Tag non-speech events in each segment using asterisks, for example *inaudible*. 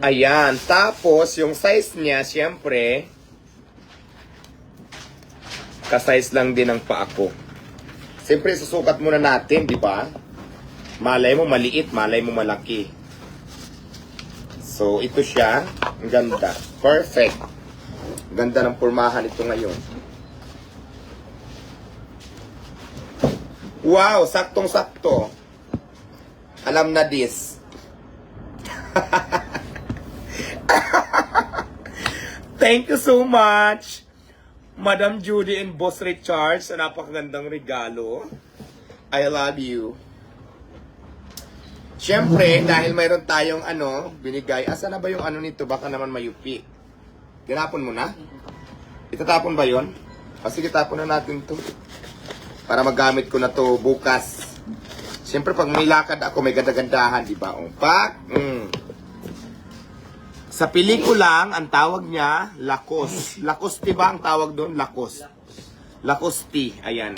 Ayan. Tapos, yung size niya, syempre, kasize lang din ng paa ko. Siyempre, susukat muna natin, di ba? Malay mo maliit, malay mo malaki. So, ito siya. Ang ganda. Perfect. Ganda ng pormahan ito ngayon. Wow, saktong-sakto. Alam na this. *laughs* Thank you so much, Madam Judy and Boss Richard, sa napakagandang regalo. I love you. Siyempre, dahil mayroon tayong ano, binigay. Asa na ba yung ano nito? Baka naman mayupi. Tinapon mo na? Itatapon ba yon? O sige, tapon na natin to. Para magamit ko na to bukas. Siyempre, pag may lakad ako, may ganda-gandahan, di ba? O, pak! Mm. Sa pelikulang, ang tawag niya, Lakos. Lacoste ba ang tawag doon? Lakos. Lacoste. Ayan.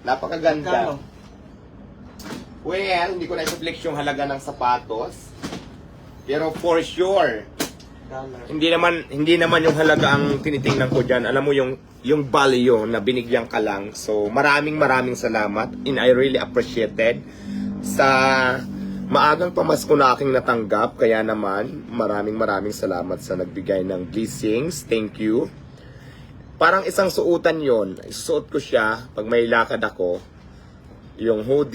Napakaganda. Well, hindi ko na i-flex yung halaga ng sapatos. Pero for sure, hindi naman hindi naman yung halaga ang tinitingnan ko diyan. Alam mo yung yung value na binigyan ka lang. So, maraming maraming salamat and I really appreciated sa maagang pamasko na aking natanggap. Kaya naman, maraming maraming salamat sa nagbigay ng blessings. Thank you. Parang isang suotan yon. Isuot ko siya pag may lakad ako. Yung hoodie.